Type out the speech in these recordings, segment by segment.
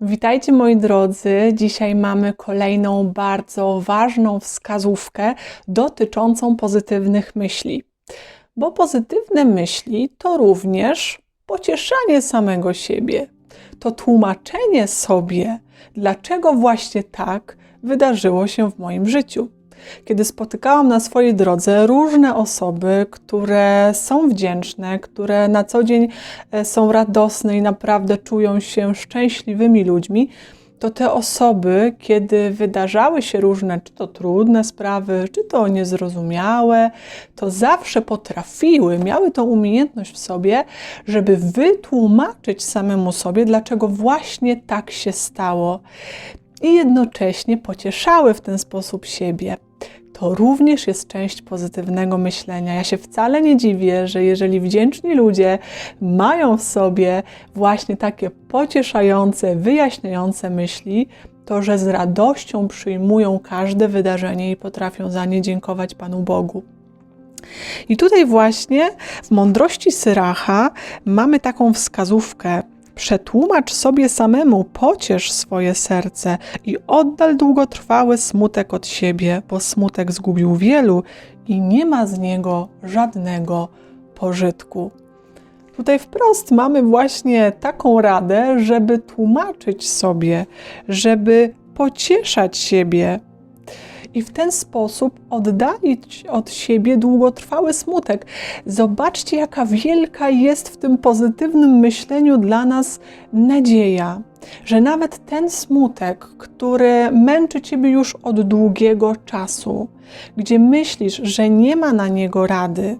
Witajcie moi drodzy. Dzisiaj mamy kolejną bardzo ważną wskazówkę dotyczącą pozytywnych myśli. Bo pozytywne myśli to również pocieszanie samego siebie, to tłumaczenie sobie, dlaczego właśnie tak wydarzyło się w moim życiu. Kiedy spotykałam na swojej drodze różne osoby, które są wdzięczne, które na co dzień e, są radosne i naprawdę czują się szczęśliwymi ludźmi, to te osoby, kiedy wydarzały się różne, czy to trudne sprawy, czy to niezrozumiałe, to zawsze potrafiły, miały tą umiejętność w sobie, żeby wytłumaczyć samemu sobie, dlaczego właśnie tak się stało. I jednocześnie pocieszały w ten sposób siebie to również jest część pozytywnego myślenia. Ja się wcale nie dziwię, że jeżeli wdzięczni ludzie mają w sobie właśnie takie pocieszające, wyjaśniające myśli, to że z radością przyjmują każde wydarzenie i potrafią za nie dziękować Panu Bogu. I tutaj właśnie w mądrości Syracha mamy taką wskazówkę, Przetłumacz sobie samemu, pociesz swoje serce i oddal długotrwały smutek od siebie, bo smutek zgubił wielu i nie ma z niego żadnego pożytku. Tutaj wprost mamy właśnie taką radę, żeby tłumaczyć sobie, żeby pocieszać siebie, i w ten sposób oddalić od siebie długotrwały smutek. Zobaczcie, jaka wielka jest w tym pozytywnym myśleniu dla nas nadzieja, że nawet ten smutek, który męczy ciebie już od długiego czasu, gdzie myślisz, że nie ma na niego rady,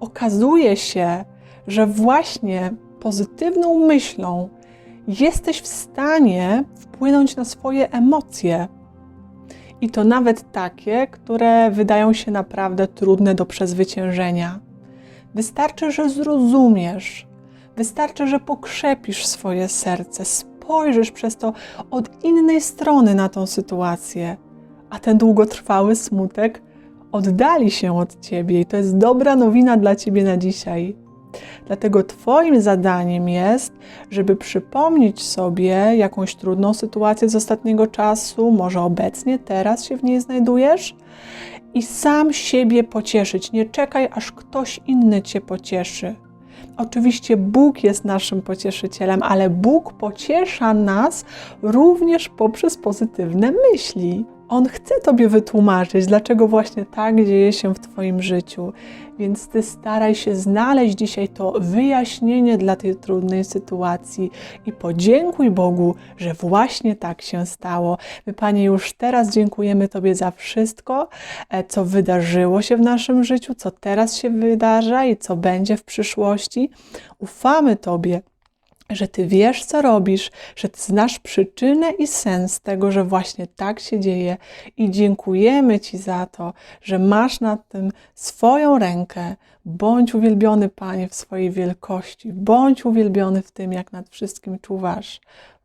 okazuje się, że właśnie pozytywną myślą jesteś w stanie wpłynąć na swoje emocje i to nawet takie, które wydają się naprawdę trudne do przezwyciężenia. Wystarczy, że zrozumiesz, wystarczy, że pokrzepisz swoje serce, spojrzysz przez to od innej strony na tą sytuację, a ten długotrwały smutek oddali się od ciebie i to jest dobra nowina dla ciebie na dzisiaj. Dlatego Twoim zadaniem jest, żeby przypomnieć sobie jakąś trudną sytuację z ostatniego czasu, może obecnie, teraz się w niej znajdujesz, i sam siebie pocieszyć. Nie czekaj, aż ktoś inny Cię pocieszy. Oczywiście Bóg jest naszym pocieszycielem, ale Bóg pociesza nas również poprzez pozytywne myśli. On chce Tobie wytłumaczyć, dlaczego właśnie tak dzieje się w Twoim życiu. Więc Ty staraj się znaleźć dzisiaj to wyjaśnienie dla tej trudnej sytuacji i podziękuj Bogu, że właśnie tak się stało. My, Panie, już teraz dziękujemy Tobie za wszystko, e, co wydarzyło się w naszym życiu, co teraz się wydarza i co będzie w przyszłości. Ufamy Tobie że Ty wiesz, co robisz, że Ty znasz przyczynę i sens tego, że właśnie tak się dzieje i dziękujemy Ci za to, że masz nad tym swoją rękę. Bądź uwielbiony, Panie, w swojej wielkości. Bądź uwielbiony w tym, jak nad wszystkim czuwasz.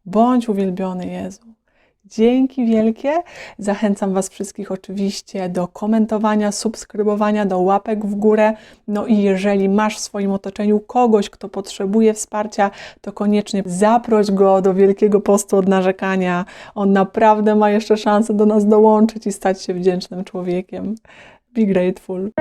Bądź uwielbiony, Jezu. Dzięki wielkie. Zachęcam Was wszystkich oczywiście do komentowania, subskrybowania, do łapek w górę. No i jeżeli masz w swoim otoczeniu kogoś, kto potrzebuje wsparcia, to koniecznie zaproś go do Wielkiego Postu od narzekania. On naprawdę ma jeszcze szansę do nas dołączyć i stać się wdzięcznym człowiekiem. Be grateful.